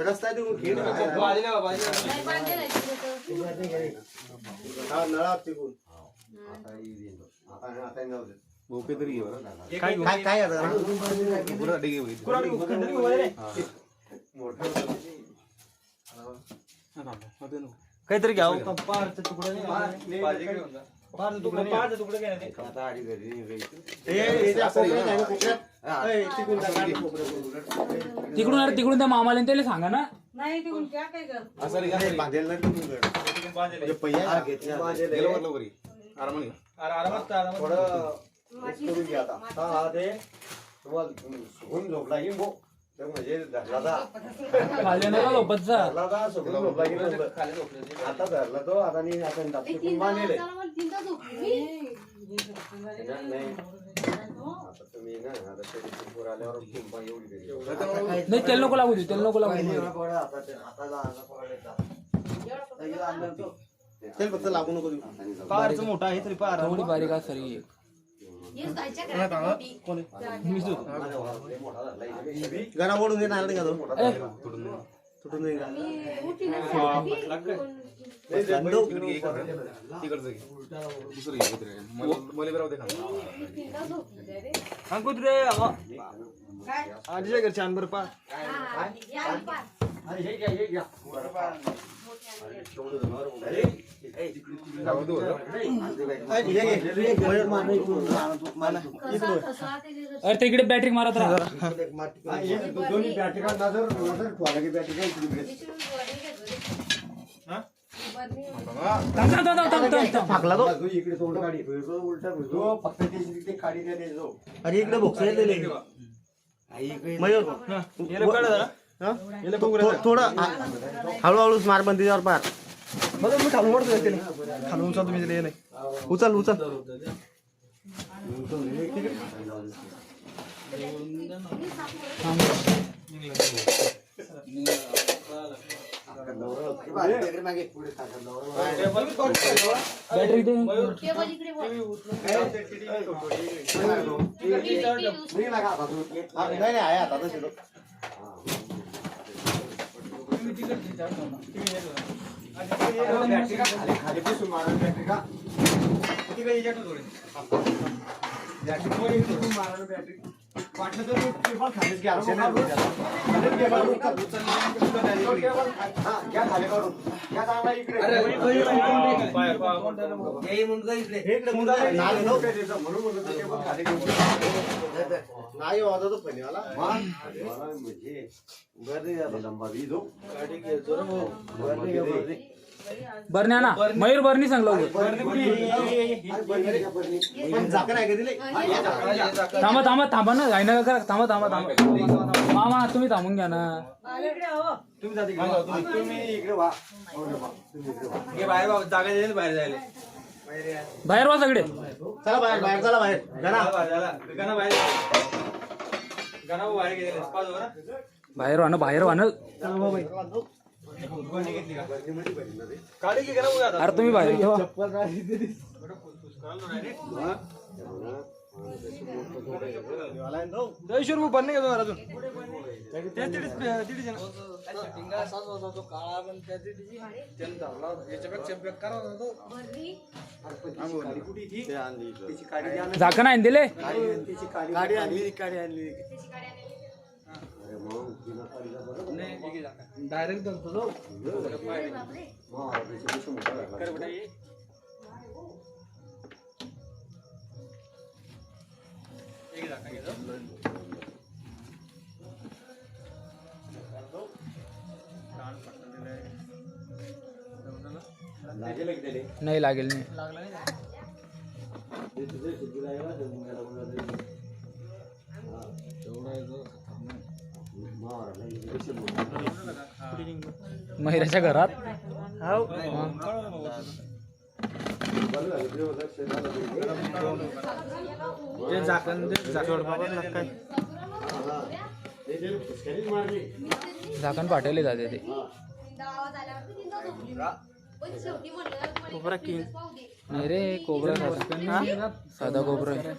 रस्ते नळा तिकून भोके तरी घे बरं. काय काय काय पुरा डिगे होईल. काहीतरी घ्यावं का पारचं तुकडं नाही पारचं तुकडं पारचं तुकडं घ्या. ते. तिकडून अरे तिकडून त्या मामाला आणि त्याला सांगा ना. नाही ते काय कर. तिकडून बांधलेलं आहे. गेलं वर लवकर ये. आरामाने घे. अरे आरामात आरामात म्हणजे धरला खाल्ले नका झोपत जा. खाली झोपलं ते. आता धरला तो आता नाही आता दाबून बांधलेलं आहे. नाही आता तुम्ही ना आता ते पूर आल्यावर भूकंप एवढी केली. नाही तेल नको लागू दे तेल नको लागू दे चल फक्त लागू नको देऊ. पारचं मोठं आहे तरी पार थोडी बारीक आहे सरी गणा ओढून दे नाही का तो तुटून जाईल का? तिकडे घे, इकडे घे. तिकडचं घे. दुसरं घे काहीतरी. मला मला बी राहू दे खाली. अंकुत रे अहो. आजीच्या घरचे आण बरं पार जाऊ दे बरं. ए, हे घे, हे घे. अरे ते इकडे बॅटरी मारत राहा. दोन्ही बॅटरी काढ, नजर नजर ठेवायला की बॅटरी काय इकडे तोंड काढी उलटा फिरतो फक्त ते काढी देतो अरे इकडे भोक्स मयूर हा? थोडं हळूहळू स्मार बंदीवर पार. बघा मी खालून वरतो त्याला खालून उचल तुम्ही त्याला याला. उचल उचल. बॅटरी दे नाही नाही आहे आता तसं तो. खाली खाली बसून मारा बॅटरी का तिकडे वाटलं तर तू टेबल खालीच घ्या. हा, खाली करून. चांगला इकडे. हे इकडे. त्याचं. म्हणून टेबल खाली. नाही वाजत तो म्हणजे. लंबा दो. घे. बरण्या ना मयूर बरणी सांगलो का थांबा थांबा थांबा ना घाईना करा. थांबा थांबा थांबा. मामा तुम्ही थांबून घ्या ना. तुम्ही जाते का? तुम्ही इकडे वा हो बाहेर वा सगळे. चला बाहेर बाहेर चला बाहेर. गणा बाहेर. गणा बाहेर. बाहेर वाहन बाहेर वाहन अरे तुम्ही बाहेर रुपये बंद घेतो अजून आणली. झाकण आहे ना दिले आणली. काडी आणली. डायरेक्ट धरतो तो. मग त्याची कशी मोठं लागलं. कर बेटा ये. एक झाका घेतो. छान पटकन दिलंय. जमलं ना? लागेल की त्याले? नाही लागेल नाही लागला नाही ना? ते तुझे शिकू लागला, ते मुंग्याला मुंग्याला ते. हा, तेवढं आहे महिराच्या घरात झालं ते. झाकण दे, झाकण हा, हा. पाठवले जाते ते हा. कोपरा किंग नाही रे कोबरा साधा साधा कोबरा आहे